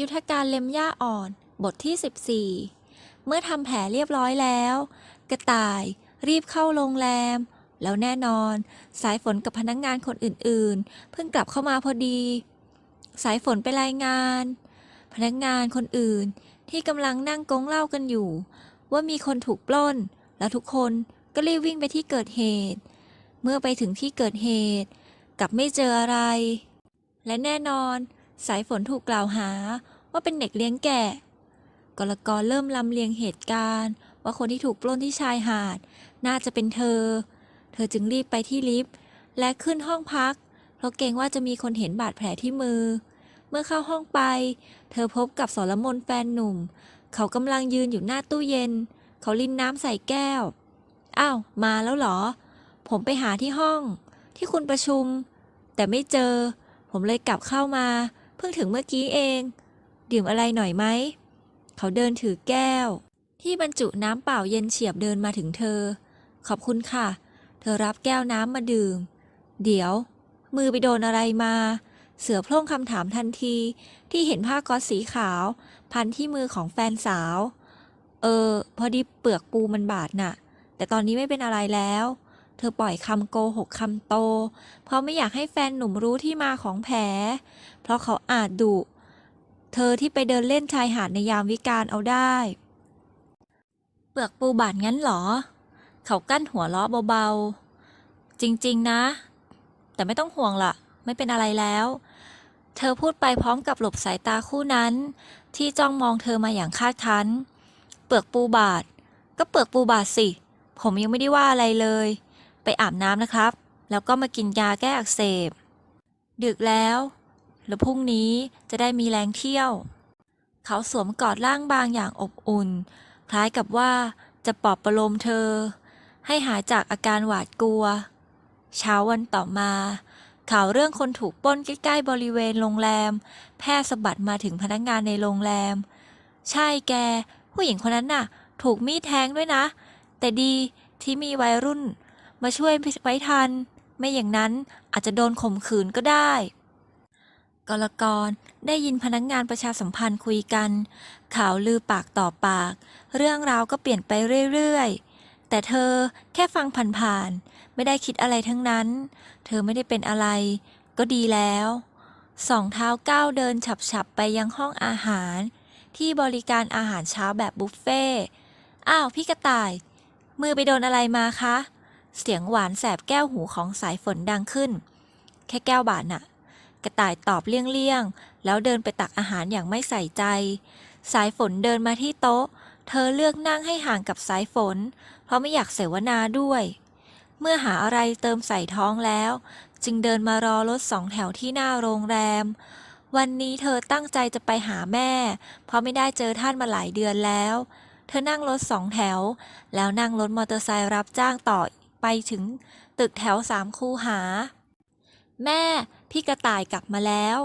ยุทธการเล็มหญ้าอ่อน บทที่ 14 เมื่อทำแผลเรียบร้อยแล้ว กระต่ายรีบเข้าโรงแรม แล้วแน่นอน สายฝนกับพนักงงานคนอื่นๆ เพิ่งกลับเข้ามาพอดี สายฝนไปรายงาน พนักงานคนอื่นที่กำลังนั่งกงเล่ากันอยู่ ว่ามีคนถูกปล้น แล้วทุกคนก็รีบวิ่งไปที่เกิดเหตุ เมื่อไปถึงที่เกิดเหตุ กลับไม่เจออะไร และแน่นอน สายฝนถูกกล่าวหาว่าเป็นเด็กเลี้ยงแกะกรกรเริ่มลำเลียงเหตุการณ์ ว่าคนที่ถูกปล้นที่ชายหาด น่าจะเป็นเธอ เธอจึงรีบไปที่ลิฟต์และขึ้นห้องพัก เพราะเกรงว่าจะมีคนเห็นบาดแผลที่มือ เมื่อเข้าห้องไป เธอพบกับสรมนแฟนหนุ่ม เขากำลังยืนอยู่หน้าตู้เย็น เขาลินน้ำใส่แก้ว อ้าว มาแล้วเหรอ ผมไปหาที่ห้อง ที่คุณประชุม แต่ไม่เจอ ผมเลยกลับเข้ามา เพิ่งถึงเมื่อกี้เอง ดื่มอะไรหน่อยไหม เขาเดินถือแก้ว ที่บรรจุน้ำเปล่าเย็นเฉียบเดินมาถึงเธอ ขอบคุณค่ะ เธอรับแก้วน้ำมาดื่ม เดี๋ยว มือไปโดนอะไรมา เสือโพล่งคำถามทันทีที่เห็นผ้าก๊อซสีขาว พันที่มือของแฟนสาว เออ พอดีเปลือกปูมันบาดน่ะ แต่ตอนนี้ไม่เป็นอะไรแล้ว เธอปล่อยคำโกหกคำโต เพราะไม่อยากให้แฟนหนุ่มรู้ที่มาของแผล เพราะเขาอาจดุเธอที่ไปเดินเล่นชายหาดในยามวิกาลเอาได้ เปลือกปูบาดงั้นเหรอ เขากั้นหัวล้อเบาๆ จริงๆนะ แต่ไม่ต้องห่วงละไม่เป็นอะไรแล้ว เธอพูดไปพร้อมกับหลบสายตาคู่นั้น ที่จ้องมองเธอมาอย่างคาดคั้น เปลือกปูบาดก็เปลือกปูบาดสิ ผมยังไม่ได้ว่าอะไรเลย ไปอาบน้ำนะครับ แล้วก็มากินยาแก้อักเสบ ดึกแล้ว แล้วพรุ่งนี้จะได้มีแรงเที่ยว เขาสวมกอดร่างบางอย่างอบอุ่น คล้ายกับว่าจะปลอบประโลมเธอ ให้หายจากอาการหวาดกลัว เช้าวันต่อมา ข่าวเรื่องคนถูกป้นใกล้ๆบริเวณโรงแรม แพร่สะบัดมาถึงพนักงานในโรงแรม ใช่แก ผู้หญิงคนนั้นน่ะ ถูกมีดแทงด้วยนะ แต่ดีที่มีวัยรุ่น มาช่วยไว้ทัน ไม่อย่างนั้นอาจจะโดนข่มขืนก็ได้กรกรได้ยินพนักงานประชาสัมพันธ์คุยกัน ข่าวลือปากต่อปาก เรื่องราวก็เปลี่ยนไปเรื่อยๆ แต่เธอแค่ฟังผ่านๆ ไม่ได้คิดอะไรทั้งนั้น เธอไม่ได้เป็นอะไร ก็ดีแล้ว สองเท้าก้าวเดินฉับๆ ไปยังห้องอาหาร ที่บริการอาหารเช้าแบบบุฟเฟ่ อ้าว พี่กระต่าย มือไปโดนอะไรมาคะ เสียงหวานแสบแก้วหูของสายฝนดังขึ้น แค่แก้วบาดน่ะ กระต่ายตอบเลี่ยงๆ แล้วเดินไปตักอาหารอย่างไม่ใส่ใจ สายฝนเดินมาที่โต๊ะ เธอเลือกนั่งให้ห่างกับสายฝน เพราะไม่อยากเสวนาด้วย เมื่อหาอะไรเติมใส่ท้องแล้ว จึงเดินมารอรถสองแถวที่หน้าโรงแรม วันนี้เธอตั้งใจจะไปหาแม่ เพราะไม่ได้เจอท่านมาหลายเดือนแล้ว เธอนั่งรถสองแถว แล้วนั่งรถมอเตอร์ไซค์รับจ้างต่อ ไปถึงตึกแถวสามคูหา แม่พี่กระต่ายกลับมาแล้ว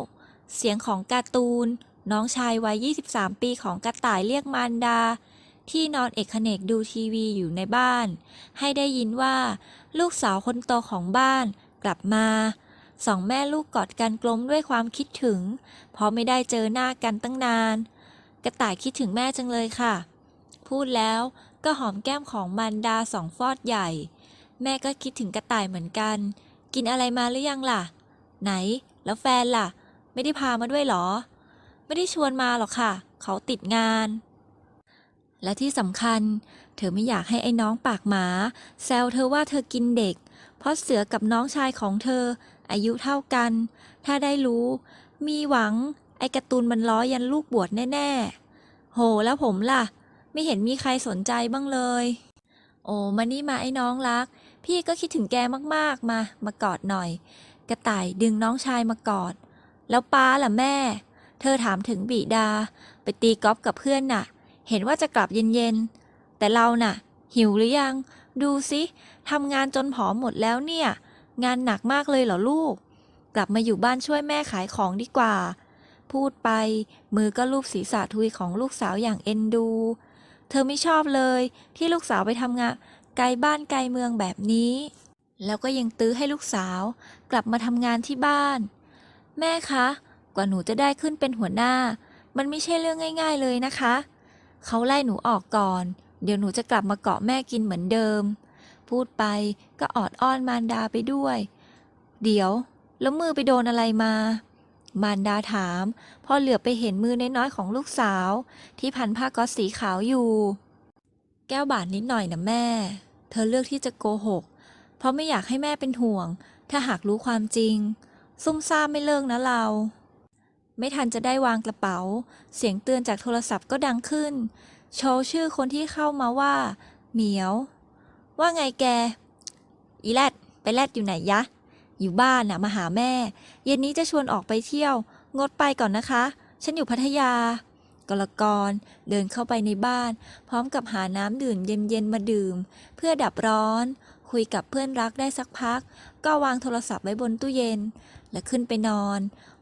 เสียงของการ์ตูน น้องชายวัย 23 ปีของกระต่ายเรียกมารดา ที่นอนเอกเขนกดูทีวีอยู่ในบ้าน ให้ได้ยินว่า ลูกสาวคนโตของบ้านกลับมาสองแม่ลูกกอดกันกลมด้วยความคิดถึง เพราะไม่ได้เจอหน้ากันตั้งนาน กระต่ายคิดถึงแม่จังเลยค่ะ พูดแล้วก็หอมแก้มของมารดาสองฟอดใหญ่ แม่ก็คิดถึงกระต่ายเหมือนกัน กินอะไรมาหรือยังล่ะ ไหน แล้วแฟนล่ะ ไม่ได้พามาด้วยหรอ ไม่ได้ชวนมาหรอกค่ะ เขาติดงาน และที่สำคัญ เธอไม่อยากให้ไอ้น้องปากหมา แซวเธอว่าเธอกินเด็ก เพราะเสือกับน้องชายของเธอ อายุเท่ากัน ถ้าได้รู้ มีหวัง ไอ้การ์ตูนมันล้อยันลูกบวชแน่ๆ โหแล้วผมล่ะ ไม่เห็นมีใครสนใจบ้างเลยโอ้มานี่มาไอ้น้องรัก พี่ก็คิดถึงแกมากๆ มา มากอดหน่อย กระต่ายดึงน้องชายมากอด แล้วป้าล่ะแม่ เธอถามถึงบิดา ไปตีกอล์ฟกับเพื่อนน่ะ เห็นว่าจะกลับเย็นๆ แต่เราน่ะ หิวหรือยัง ดูสิทำงานจนผอมหมดแล้วเนี่ย งานหนักมากเลยเหรอลูก กลับมาอยู่บ้านช่วยแม่ขายของดีกว่า พูดไป มือก็ลูบศีรษะทุยของลูกสาวอย่างเอ็นดู เธอไม่ชอบเลย ที่ลูกสาวไปทำงาน ไกลบ้านไกลเมืองแบบนี้ แล้วก็ยังตื้อให้ลูกสาว กลับมาทำงานที่บ้าน แม่คะ กว่าหนูจะได้ขึ้นเป็นหัวหน้า มันไม่ใช่เรื่องง่าย ๆเลยนะคะ เขาไล่หนูออกก่อน เดี๋ยวหนูจะกลับมาเกาะแม่กินเหมือนเดิม พูดไปก็ออดอ้อนมารดาไปด้วย เดี๋ยว แล้วมือไปโดนอะไรมา มารดาถาม พอเหลือบไปเห็นมือน้อยๆของลูกสาว ที่พันผ้าก๊อซสีขาวอยู่ แก้วบาดนิดหน่อยนะแม่ เธอเลือกที่จะโกหก เพราะไม่อยากให้แม่เป็นห่วง ถ้าหากรู้ความจริง ซุ่มซ่ามไม่เลิกนะเรา ไม่ทันจะได้วางกระเป๋า เสียงเตือนจากโทรศัพท์ก็ดังขึ้น โชว์ชื่อคนที่เข้ามาว่า เหมียว ว่าไงแก อีแรดไปแรดอยู่ไหนยะ อยู่บ้านนะมาหาแม่ เย็นนี้จะชวนออกไปเที่ยว งดไปก่อนนะคะ ฉันอยู่พัทยา กรกร เดินเข้าไปในบ้าน พร้อมกับหาน้ำดื่มเย็นๆมาดื่ม เพื่อดับร้อน คุยกับเพื่อนรักได้สักพัก ก็วางโทรศัพท์ไว้บนตู้เย็น และขึ้นไปนอน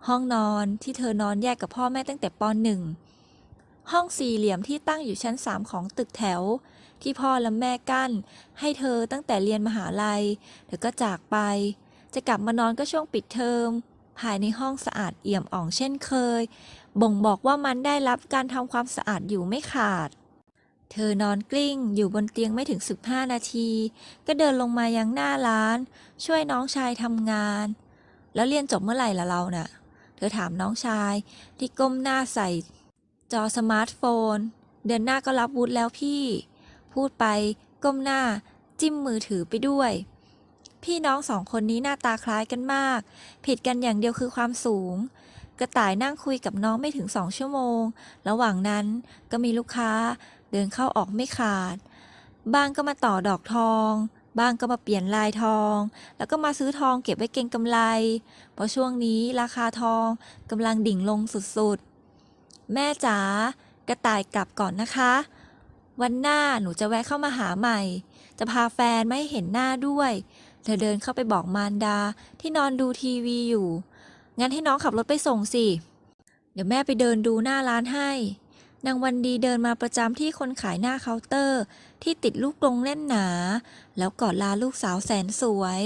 ห้องนอนที่เธอนอนแยกกับพ่อแม่ตั้งแต่ปหนึ่งห้องสี่เหลี่ยมที่ตั้งอยู่ชั้นสามของตึกแถว ที่พ่อและแม่กั้น ให้เธอตั้งแต่เรียนมหาลัยเธอก็จากไป จะกลับมานอนก็ช่วงปิดเทอมภายในห้องสะอาดเอี่ยมอ่องเช่นเคย บ่งบอกว่ามันได้รับการทำความสะอาดอยู่ไม่ขาด เธอนอนกลิ้งอยู่บนเตียงไม่ถึง 15 นาที ก็เดินลงมายังหน้าร้าน ช่วยน้องชายทำงาน แล้วเรียนจบเมื่อไหร่ละเราน่ะ เธอถามน้องชายที่ก้มหน้าใส่ จอสมาร์ทโฟน เดือนหน้าก็รับวุฒิแล้วพี่ พูดไปก้มหน้าจิ้มมือถือไปด้วย พี่น้องสองคนนี้หน้าตาคล้ายกันมาก ผิดกันอย่างเดียวคือความสูง กระต่ายนั่งคุยกับน้องไม่ถึงสองชั่วโมง ระหว่างนั้นก็มีลูกค้าเดินเข้าออกไม่ขาด บางก็มาต่อดอกทอง บางก็มาเปลี่ยนลายทอง แล้วก็มาซื้อทองเก็บไว้เก็งกำไร เพราะช่วงนี้ราคาทองกำลังดิ่งลงสุดๆ แม่จ๋ากระต่ายกลับก่อนนะคะ วันหน้าหนูจะแวะเข้ามาหาใหม่ จะพาแฟนไม่เห็นหน้าด้วย เธอเดินเข้าไปบอกมารดาที่นอนดูทีวีอยู่ งั้นให้น้องขับรถไปส่งสิ เดี๋ยวแม่ไปเดินดูหน้าร้านให้ นางวันดีเดินมาประจำที่คนขายหน้าเคาน์เตอร์ ที่ติดลูกกรงเล่นหนา แล้วกอดลาลูกสาวแสนสวย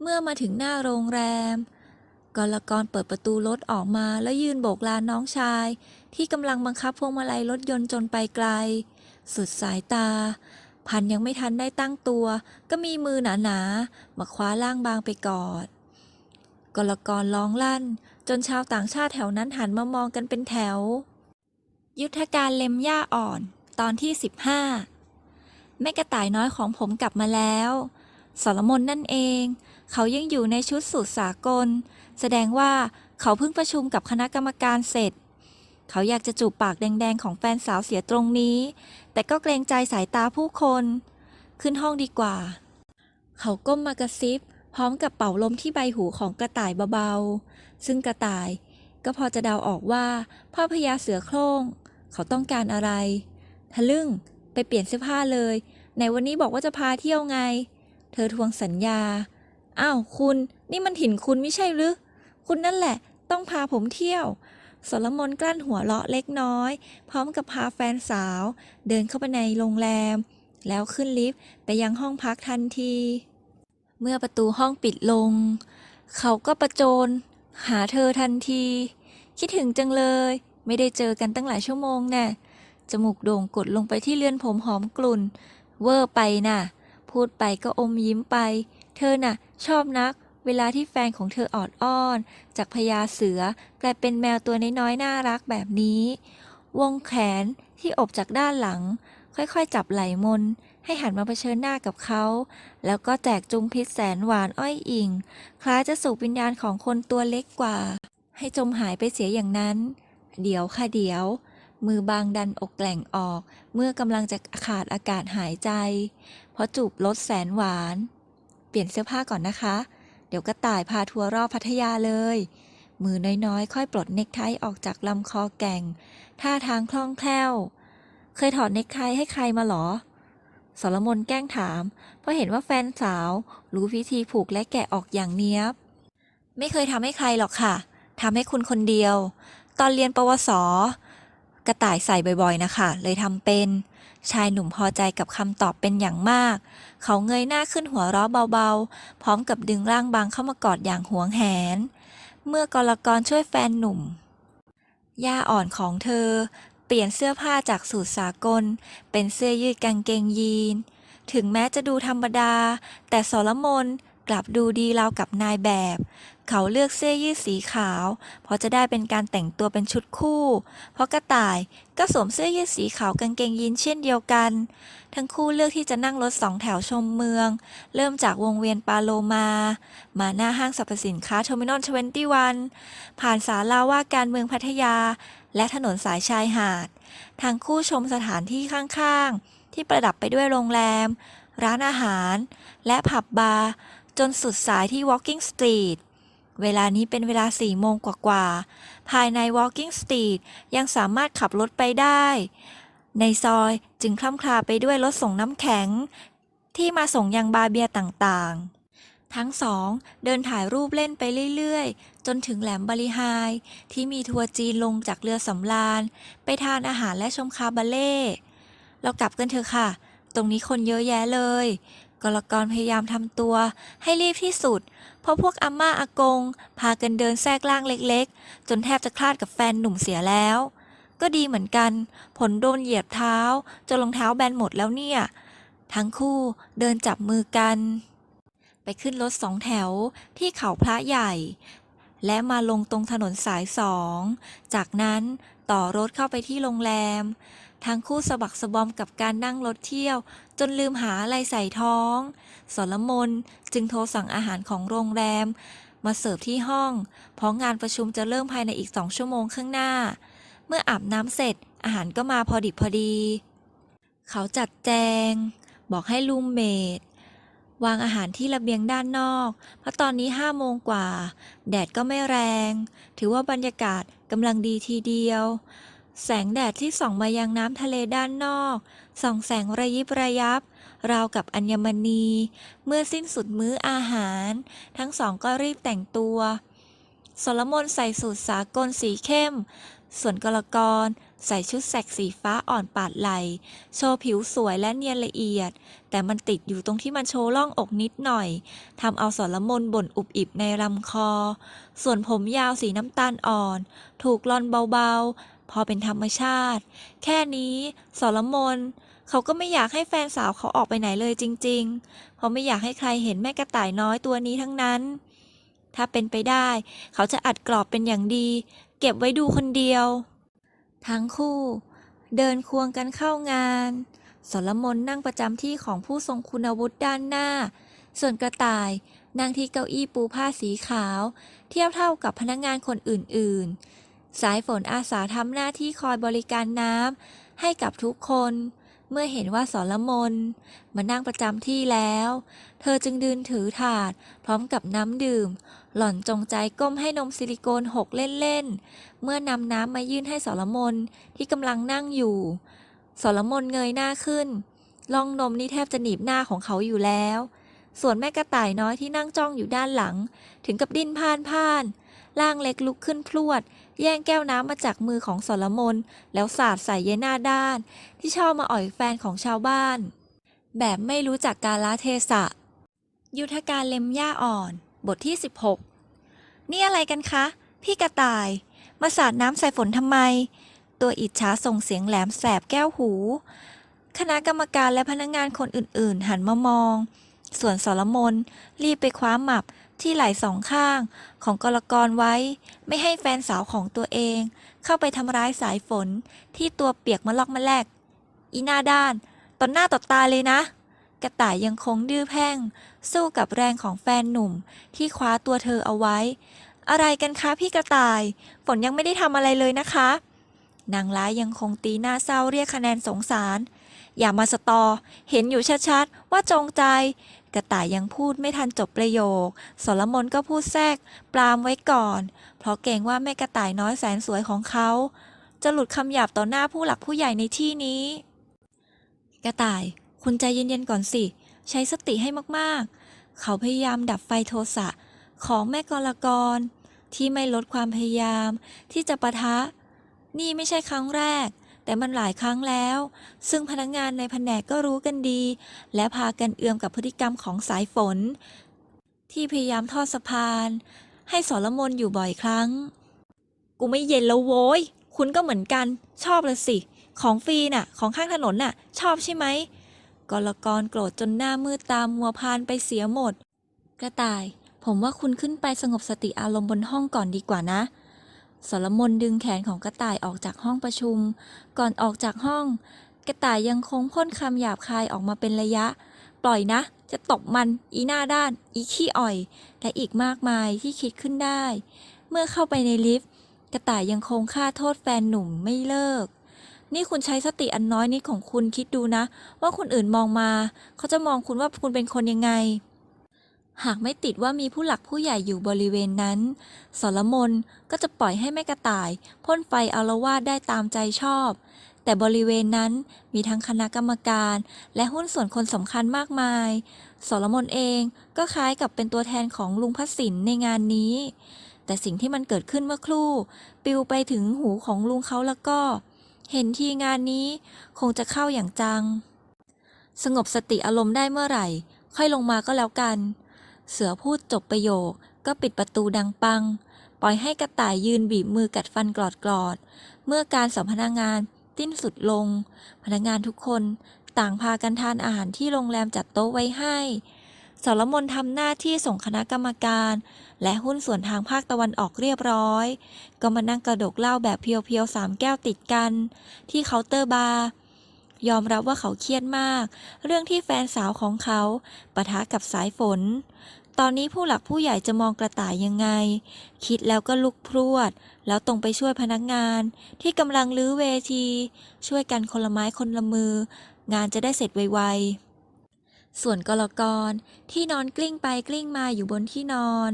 เมื่อมาถึงหน้าโรงแรมกรกรเปิดประตูรถออกมาแล้วยืนโบกลาน้องชาย ที่กำลังบังคับพวงมาลัยรถยนต์จนไปไกล สุดสายตา พันยังไม่ทันได้ตั้งตัว ก็มีมือหนาๆมาคว้าล่างบางไปกอด กรกรร้องลั่น จนชาวต่างชาติแถวนั้นหันมามองกันเป็นแถว ยุทธการเล็มหญ้าอ่อน ตอนที่ 15 แม่กระต่ายน้อยของผมกลับมาแล้วสรมนนั่นเอง เขายังอยู่ในชุดสูทสากล แสดงว่าเขาเพิ่งประชุมกับคณะกรรมการเสร็จ เขาอยากจะจูบปากแดงๆของแฟนสาวเสียตรงนี้ แต่ก็เกรงใจสายตาผู้คน ขึ้นห้องดีกว่า เขาก้มมากระซิบ พร้อมกับเป่าลมที่ใบหูของกระต่ายเบาๆ ซึ่งกระต่ายก็พอจะเดาออกว่า พ่อพญาเสือโคร่ง เขาต้องการอะไร ทะลึ่งไปเปลี่ยนเสื้อผ้าเลยไหนวันนี้บอกว่าจะพาเที่ยวไง เธอทวงสัญญา อ้าวคุณ นี่มันถิ่นคุณไม่ใช่หรือ คุณนั่นแหละ ต้องพาผมเที่ยวสรมนกลั้นหัวเราะเล็กน้อย พร้อมกับพาแฟนสาว เดินเข้าไปในโรงแรม แล้วขึ้นลิฟต์ไปยังห้องพักทันที เมื่อประตูห้องปิดลง เขาก็ประโจน หาเธอทันที คิดถึงจังเลย ไม่ได้เจอกันตั้งหลายชั่วโมงแน่ะจมูกโด่งกดลงไปที่เลือนผมหอมกลุ่น เวอร์ไปน่ะ พูดไปก็อมยิ้มไป เธอน่ะ ชอบนัก เวลาที่แฟนของเธอออดอ้อน จากพญาเสือกลายเป็นแมวตัวน้อยๆน่ารักแบบนี้ วงแขนที่อบจากด้านหลัง ค่อยๆ จับไหล่มน ให้หันมาเผชิญหน้ากับเขา แล้วก็แจกจุงพิษแสนหวานอ้อยอิง คล้ายจะสูบวิญญาณของคนตัวเล็กกว่า ให้จมหายไปเสียอย่างนั้น เดี๋ยวค่ะเดี๋ยว มือบางดันอกแกล่งออก เมื่อกำลังจะขาดอากาศหายใจ เพราะจูบรสแสนหวาน เปลี่ยนเสื้อผ้าก่อนนะคะ เดี๋ยวกระต่ายพาทัวร์รอบพัทยาเลย มือน้อยๆ ค่อยปลดเน็กไทออกจากลำคอแก่ง ท่าทางคล่องแคล่ว เคยถอดเน็กไทให้ใครมาหรอ สรมนแกล้งถาม เพราะเห็นว่าแฟนสาวรู้วิธีผูกและแกะออกอย่างเนี้ยบ ไม่เคยทำให้ใครหรอกค่ะทำให้คุณคนเดียว ตอนเรียนปวส กระต่ายใส่บ่อยๆนะคะ เลยทำเป็น ชายหนุ่มพอใจกับคำตอบเป็นอย่างมาก เขาเงยหน้าขึ้นหัวเราะเบาๆ พร้อมกับดึงร่างบางเข้ามากอดอย่างหวงแหน เมื่อกรกรช่วยแฟนหนุ่มย่าอ่อนของเธอ เปลี่ยนเสื้อผ้าจากสูทสากล เป็นเสื้อยืดกางเกงยีน ถึงแม้จะดูธรรมดา แต่สรมนกลับดูดีราวกับนายแบบ เขาเลือกเสื้อยืดสีขาว เพราะจะได้เป็นการแต่งตัวเป็นชุดคู่ เพราะกระต่ายก็สวมเสื้อยืดสีขาวกางเกงยีนเช่นเดียวกัน ทั้งคู่เลือกที่จะนั่งรถสองแถวชมเมือง เริ่มจากวงเวียนปาโลมา มาหน้าห้างสรรพสินค้าเทอร์มินอล 21 ผ่านศาลาว่าการเมืองพัทยา และถนนสายชายหาด ทางคู่ชมสถานที่ข้างๆ ที่ประดับไปด้วยโรงแรม ร้านอาหาร และผับบาร์ จนสุดสายที่ Walking Street เวลานี้เป็นเวลา4โมงกว่าๆ ภายใน Walking Street ยังสามารถขับรถไปได้ ในซอยจึงคล่ำคลาไปด้วยรถส่งน้ำแข็ง ที่มาส่งยังบาร์เบียต่างๆ ทั้งสองเดินถ่ายรูปเล่นไปเรื่อยๆ จนถึงแหลมบาลีไฮที่มีทัวร์จีนลงจากเรือสำราญ ไปทานอาหารและชมคาบาเล่เรากลับกันเถอะค่ะ ตรงนี้คนเยอะแยะเลยกรกรพยายามทำตัวให้รีบที่สุด เพราะพวกอาม่าอากง พากันเดินแทรกล่างเล็กๆ จนแทบจะคลาดกับแฟนหนุ่มเสียแล้ว ก็ดีเหมือนกัน ผลโดนเหยียบเท้า จนรองเท้าแบนหมดแล้วเนี่ย ทั้งคู่เดินจับมือกัน ไปขึ้นรถสองแถวที่เขาพระใหญ่ และมาลงตรงถนนสายสอง จากนั้นต่อรถเข้าไปที่โรงแรม ทั้งคู่สะบักสะบอมกับการนั่งรถเที่ยว จนลืมหาอะไรใส่ท้อง สรมนจึงโทรสั่งอาหารของโรงแรม มาเสิร์ฟที่ห้อง เพราะงานประชุมจะเริ่มภายในอีกสองชั่วโมงข้างหน้า เมื่ออาบน้ำเสร็จอาหารก็มาพอดิบพอดี เขาจัดแจง บอกให้ลูมเมด วางอาหารที่ระเบียงด้านนอก เพราะตอนนี้ห้าโมงกว่า แดดก็ไม่แรง ถือว่าบรรยากาศกำลังดีทีเดียว แสงแดดที่ส่องมายังน้ำทะเลด้านนอก ส่องแสงระยิบระยับ ราวกับอัญมณี เมื่อสิ้นสุดมื้ออาหาร ทั้งสองก็รีบแต่งตัวสรมนใส่สูทสากลสีเข้ม ส่วนกลกรใส่ชุดแสกสีฟ้าอ่อนปาดไหล โชว์ผิวสวยและเนียนละเอียด แต่มันติดอยู่ตรงที่มันโชว์ร่องอกนิดหน่อยทำเอาสรมนบ่นอุบอิบในลำคอ ส่วนผมยาวสีน้ำตาลอ่อน ถูกลอนเบาๆ พอเป็นธรรมชาติ แค่นี้สรมนเขาก็ไม่อยากให้แฟนสาวเขาออกไปไหนเลยจริงๆ เพราะไม่อยากให้ใครเห็นแม่กระต่ายน้อยตัวนี้ทั้งนั้นถ้าเป็นไปได้ เขาจะอัดกรอบเป็นอย่างดี เก็บไว้ดูคนเดียว ทั้งคู่ เดินควงกันเข้างานสรมนนั่งประจำที่ของผู้ทรงคุณวุฒิด้านหน้า ส่วนกระต่ายนั่งที่เก้าอี้ปูผ้าสีขาว เทียบเท่ากับพนักงานคนอื่น ๆ สายฝนอาสาทำหน้าที่คอยบริการน้ำให้กับทุกคน เมื่อเห็นว่าสรมนมานั่งประจำที่แล้ว เธอจึงดืนถือถาด พร้อมกับน้ำดื่ม หล่อนจงใจก้มให้นมซิลิโคนหกเล่นๆ เมื่อนำน้ำมายื่นให้สรมนที่กำลังนั่งอยู่สรมนเงยหน้าขึ้นล่องนมนี่แทบจะหนีบหน้าของเขาอยู่แล้ว ส่วนแม่กระต่ายน้อยที่นั่งจ้องอยู่ด้านหลัง ถึงกับดิ้นพ่านพ่าน ร่างเล็กลุกขึ้นพรวด แย่งแก้วน้ำมาจากมือของสรมนแล้วสาดใส่เยหน้าด้าน ที่ชอบมาอ่อยแฟนของชาวบ้าน แบบไม่รู้จักกาลเทศะ ยุทธการเล็มหญ้าอ่อน บทที่ 16 นี่อะไรกันคะ พี่กระต่าย มาสาดน้ำใส่ฝนทำไม ตัวอิจฉาส่งเสียงแหลมแสบแก้วหู คณะกรรมการและพนักงงานคนอื่น ๆ หันมามอง ส่วนสรมนรีบไปคว้าหมับ ที่ไหล่สองข้างของกรกรไว้ ไม่ให้แฟนสาวของตัวเอง เข้าไปทำร้ายสายฝนที่ตัวเปียกมาลอกมาแลก อีหน้าด้านต่อหน้าต่อตาเลยนะ กระต่ายยังคงดื้อแพ่ง สู้กับแรงของแฟนหนุ่มที่คว้าตัวเธอเอาไว้ อะไรกันคะพี่กระต่าย ฝนยังไม่ได้ทำอะไรเลยนะคะ นางร้ายยังคงตีหน้าเศร้าเรียกคะแนนสงสาร อย่ามาสตอ เห็นอยู่ชัดๆว่าจงใจ กระต่ายยังพูดไม่ทันจบประโยค สรมนก็พูดแทรก ปรามไว้ก่อน เพราะเกรงว่าแม่กระต่ายน้อยแสนสวยของเขา จะหลุดคำหยาบต่อหน้าผู้หลักผู้ใหญ่ในที่นี้ กระต่าย คุณใจเย็นๆก่อนสิ ใช้สติให้มากๆ เขาพยายามดับไฟโทสะของแม่กรกร ที่ไม่ลดความพยายามที่จะปะทะ นี่ไม่ใช่ครั้งแรก แต่มันหลายครั้งแล้ว ซึ่งพนักงานในแผนกก็รู้กันดี และพากันเอือมกับพฤติกรรมของสายฝน ที่พยายามทอดสะพาน ให้สรมนอยู่บ่อยครั้ง กูไม่เย็นแล้วโว้ย คุณก็เหมือนกัน ชอบเลยสิ ของฟรีน่ะ ของข้างถนนน่ะ ชอบใช่ไหมกรกรโกรธจนหน้ามืดตามัวพานไปเสียหมด กระต่าย ผมว่าคุณขึ้นไปสงบสติอารมณ์บนห้องก่อนดีกว่านะ สรมนดึงแขนของกระต่ายออกจากห้องประชุม ก่อนออกจากห้อง กระต่ายยังคงพ่นคำหยาบคายออกมาเป็นระยะ ปล่อยนะ จะตบมัน อีหน้าด้าน อีขี้อ่อย และอีกมากมายที่คิดขึ้นได้ เมื่อเข้าไปในลิฟต์ กระต่ายยังคงฆ่าโทษแฟนหนุ่มไม่เลิก นี่คุณใช้สติอันน้อยนิดของคุณคิดดูนะ ว่าคนอื่นมองมา เขาจะมองคุณว่าคุณเป็นคนยังไง หากไม่ติดว่ามีผู้หลักผู้ใหญ่อยู่บริเวณนั้น สรมนก็จะปล่อยให้แม่กระต่าย พ่นไฟอารวาสได้ตามใจชอบ แต่บริเวณนั้นมีทั้งคณะกรรมการ และหุ้นส่วนคนสำคัญมากมาย สรมนเองก็คล้ายกับเป็นตัวแทนของลุงพัสินในงานนี้ แต่สิ่งที่มันเกิดขึ้นเมื่อครู่ ปิวไปถึงหูของลุงเขาแล้วก็ เห็นทีงานนี้คงจะเข้าอย่างจัง สงบสติอารมณ์ได้เมื่อไหร่ ค่อยลงมาก็แล้วกัน เสือพูดจบประโยค ก็ปิดประตูดังปัง ปล่อยให้กระต่ายยืนบีบมือกัดฟันกรอดกรอดๆ เมื่อการสัมพนางานสิ้นสุดลง พนักงานทุกคนต่างพากันทานอาหารที่โรงแรมจัดโต๊ะไว้ให้สรมนทำหน้าที่ส่งคณะกรรมการ และหุ้นส่วนทางภาคตะวันออกเรียบร้อย ก็มานั่งกระดกเหล้าแบบเพียวๆสามแก้วติดกัน ที่เคาน์เตอร์บาร์ยอมรับว่าเขาเครียดมาก เรื่องที่แฟนสาวของเขาปะทะกับสายฝน ตอนนี้ผู้หลักผู้ใหญ่จะมองกระต่ายยังไง คิดแล้วก็ลุกพรวด แล้วตรงไปช่วยพนักงาน ที่กำลังลื้อเวที ช่วยกันคนละไม้คนละมือ งานจะได้เสร็จไวๆ ส่วนกรกรที่นอนกลิ้งไปกลิ้งมาอยู่บนที่นอน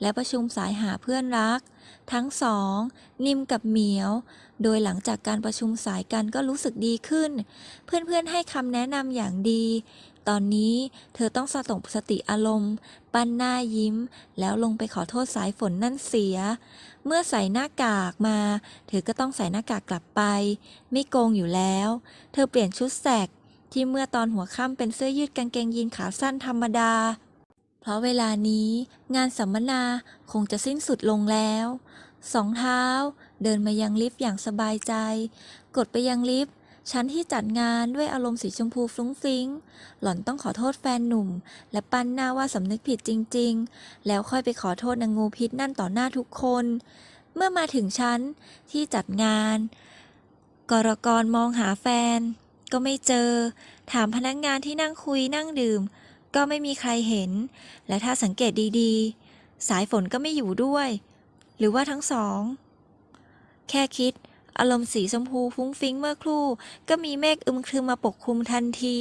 และประชุมสายหาเพื่อนรัก ทั้งสอง นิมกับเหมียว โดยหลังจากการประชุมสายกันก็รู้สึกดีขึ้น เพื่อนๆให้คำแนะนำอย่างดี ตอนนี้เธอต้องสตงสติอารมณ์ ปั้นหน้ายิ้ม แล้วลงไปขอโทษสายฝนนั่นเสีย เมื่อใส่หน้ากากมา เธอก็ต้องใส่หน้ากากกลับไป ไม่โกงอยู่แล้ว เธอเปลี่ยนชุดแสกที่เมื่อตอนหัวค่ำเป็นเสื้อยืดกางเกงยีนขาสั้นธรรมดา เพราะเวลานี้งานสัมมนาคงจะสิ้นสุดลงแล้ว สองเท้า เดินมายังลิฟต์อย่างสบายใจ กดไปยังลิฟต์ ชั้นที่จัดงานด้วยอารมณ์สีชมพูฟรุ้งฟิ้ง หล่อนต้องขอโทษแฟนหนุ่ม และปั้นหน้าว่าสำนึกผิดจริง ๆ แล้วค่อยไปขอโทษนางงูพิษนั่นต่อหน้าทุกคน เมื่อมาถึงชั้นที่จัดงาน กรกรมองหาแฟน ก็ไม่เจอ ถามพนักงานที่นั่งคุยนั่งดื่ม ก็ไม่มีใครเห็น และถ้าสังเกตดีๆ สายฝนก็ไม่อยู่ด้วย หรือว่าทั้งสอง แค่คิด อารมณ์สีชมพูฟุ้งฟิ้งเมื่อครู่ ก็มีเมฆอึมครึมมาปกคลุมทันที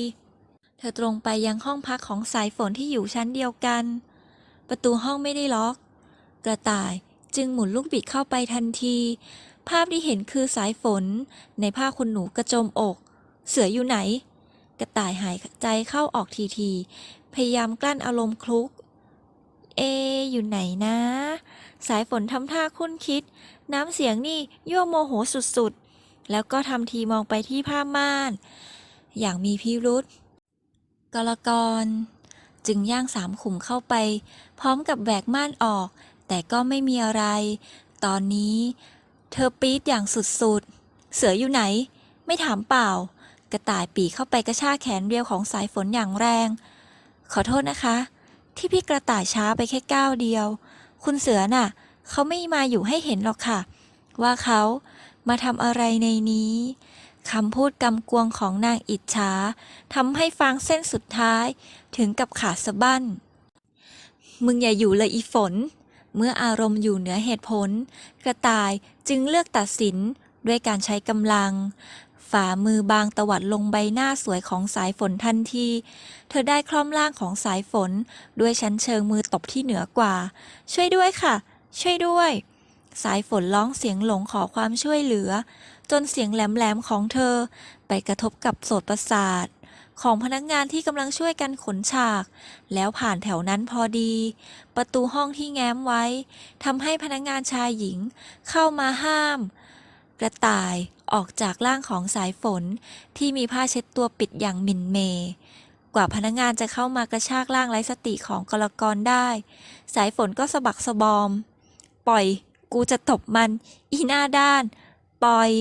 เธอตรงไปยังห้องพักของสายฝนที่อยู่ชั้นเดียวกัน ประตูห้องไม่ได้ล็อก กระต่ายจึงหมุนลูกบิดเข้าไปทันที ภาพที่เห็นคือสายฝน ในผ้าขนหนูกระโจมอก เสืออยู่ไหน กระต่ายหายใจเข้าออกทีๆพยายามกลั้นอารมณ์คลุก เอ อยู่ไหนนะ สายฝนทำท่าคุ้นคิด น้ำเสียงนี่ยั่วโมโหสุดๆ แล้วก็ทำทีมองไปที่ผ้าม่าน อย่างมีพิรุษกรกร จึงย่างสามขุมเข้าไป พร้อมกับแหวกม่านออก แต่ก็ไม่มีอะไร ตอนนี้ เธอปี๊ดอย่างสุดๆ เสืออยู่ไหน ไม่ถามเปล่า กระต่ายปีเข้าไปกระชากแขนเรียวของสายฝนอย่างแรง ขอโทษนะคะ ที่พี่กระต่ายช้าไปแค่ก้าวเดียว คุณเสือน่ะ เขาไม่มาอยู่ให้เห็นหรอกค่ะ ว่าเขามาทำอะไรในนี้คำพูดกำกวงของนางอิจฉาทำให้ฟางเส้นสุดท้ายถึงกับขาดสะบั้น มึงอย่าอยู่เลยอีฝน เมื่ออารมณ์อยู่เหนือเหตุผล กระต่ายจึงเลือกตัดสินด้วยการใช้กำลัง ฝ่ามือบางตวัดลงใบหน้าสวยของสายฝนทันที เธอได้คล่อมร่างของสายฝน ด้วยชั้นเชิงมือตบที่เหนือกว่า ช่วยด้วยค่ะ ช่วยด้วย สายฝนร้องเสียงหลงขอความช่วยเหลือ จนเสียงแหลมๆของเธอ ไปกระทบกับโสตประสาทของพนักงานที่กำลังช่วยกันขนฉาก แล้วผ่านแถวนั้นพอดี ประตูห้องที่แง้มไว้ทำให้พนักงานชายหญิงเข้ามาห้าม กระต่ายออกจากร่างของสายฝนที่มีผ้าเช็ดตัวปิดอย่างมินเม กว่าพนักงานจะเข้ามากระชากร่างไร้สติของกรกรได้ สายฝนก็สะบักสะบอม ปล่อย กูจะตบมัน อีหน้าด้าน ปล่อย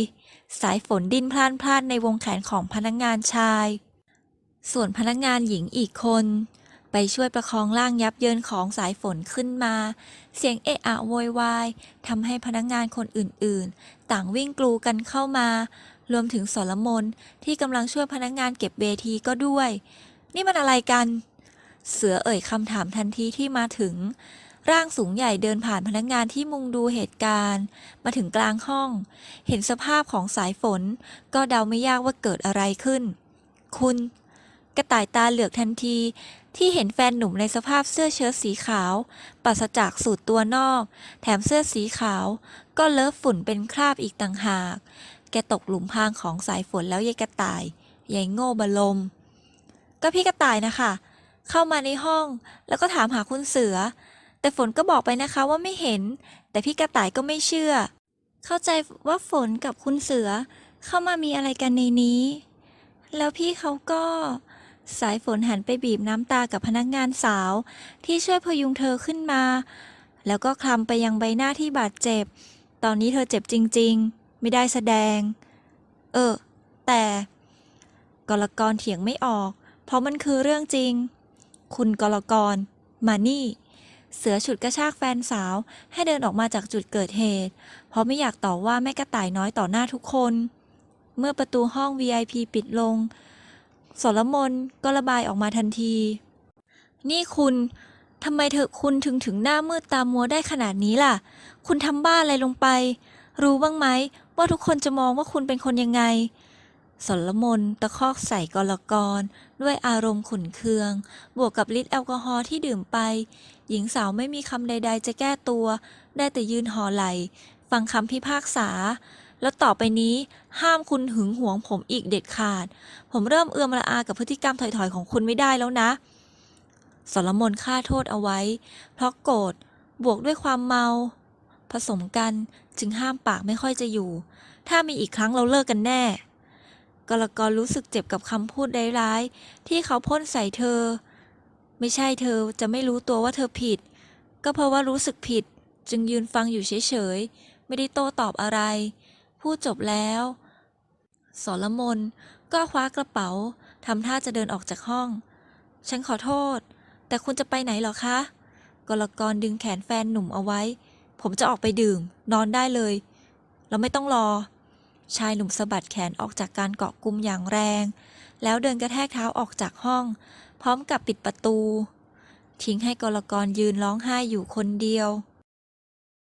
สายฝนดิ้นพล่านพลาดในวงแขนของพนักงานชาย ส่วนพนักงานหญิงอีกคน ไปช่วยประคองร่างยับเยินของสายฝนขึ้นมา เสียงเอะอะโวยวายทำให้พนักงานคนอื่นๆ ต่างวิ่งกลูกันเข้ามา รวมถึงสรมนที่กำลังช่วยพนักงานเก็บเวทีก็ด้วย นี่มันอะไรกัน เสือเอ่ยคำถามทันทีที่มาถึง ร่างสูงใหญ่เดินผ่านพนักงานที่มุงดูเหตุการณ์ มาถึงกลางห้อง เห็นสภาพของสายฝน ก็เดาไม่ยากว่าเกิดอะไรขึ้น คุณกระต่ายตาเหลือกทันที ที่เห็นแฟนหนุ่มในสภาพเสื้อเชิ้ตสีขาว ปราศจากสูตรตัวนอก แถมเสื้อสีขาว ก็เลอะฝุ่นเป็นคราบอีกต่างหาก แกตกหลุมพรางของสายฝนแล้วยายกระต่ายยายโง่บะลม ก็พี่กระต่ายนะคะ เข้ามาในห้องแล้วก็ถามหาคุณเสือ แต่ฝนก็บอกไปนะคะว่าไม่เห็น แต่พี่กระต่ายก็ไม่เชื่อ เข้าใจว่าฝนกับคุณเสือ เข้ามามีอะไรกันในนี้ แล้วพี่เขาก็ สายฝนหันไปบีบน้ำตากับพนักงานสาว ที่ช่วยพยุงเธอขึ้นมา แล้วก็คลำไปยังใบหน้าที่บาดเจ็บ ตอนนี้เธอเจ็บจริง ๆ ไม่ได้แสดง เออ แต่กรกรเถียงไม่ออก เพราะมันคือเรื่องจริง คุณกรกร มานี่ เสือฉุดกระชากแฟนสาวให้เดินออกมาจากจุดเกิดเหตุ เพราะไม่อยากต่อว่าแม่กระต่ายน้อยต่อหน้าทุกคน เมื่อประตูห้อง VIP ปิดลง สรมนก็ระบายออกมาทันที นี่คุณทำไมเธอคุณถึงถึงหน้ามืดตามัวได้ขนาดนี้ล่ะ คุณทำบ้าอะไรลงไป รู้บ้างไหมว่าทุกคนจะมองว่าคุณเป็นคนยังไงสรมนตะคอกใส่กรกร ด้วยอารมณ์ขุนเคือง บวกกับฤทธิ์แอลกอฮอล์ที่ดื่มไป หญิงสาวไม่มีคำใด ๆ จะแก้ตัว ได้แต่ยืนห่อไหล ฟังคำพิพากษา แล้วต่อไปนี้ห้ามคุณหึงหวงผมอีกเด็ดขาด ผมเริ่มเอือมระอากับพฤติกรรมถอยๆของคุณไม่ได้แล้วนะสรมนฆ่าโทษเอาไว้ เพราะโกรธบวกด้วยความเมา ผสมกันจึงห้ามปากไม่ค่อยจะอยู่ ถ้ามีอีกครั้งเราเลิกกันแน่กรกรรู้สึกเจ็บกับคำพูดร้ายๆที่เขาพ่นใส่เธอ ไม่ใช่เธอจะไม่รู้ตัวว่าเธอผิด ก็เพราะว่ารู้สึกผิด จึงยืนฟังอยู่เฉยๆ ไม่ได้โต้ตอบอะไร พูดจบแล้ว สรมนก็คว้ากระเป๋าทำท่าจะเดินออกจากห้อง ฉันขอโทษ แต่คุณจะไปไหนหรอคะ กรกรดึงแขนแฟนหนุ่มเอาไว้ ผมจะออกไปดื่ม นอนได้เลย เราไม่ต้องรอ ชายหนุ่มสะบัดแขนออกจากการเกาะกลุ่มอย่างแรง แล้วเดินกระแทกเท้าออกจากห้อง พร้อมกับปิดประตู ทิ้งให้กรกรยืนร้องไห้อยู่คนเดียว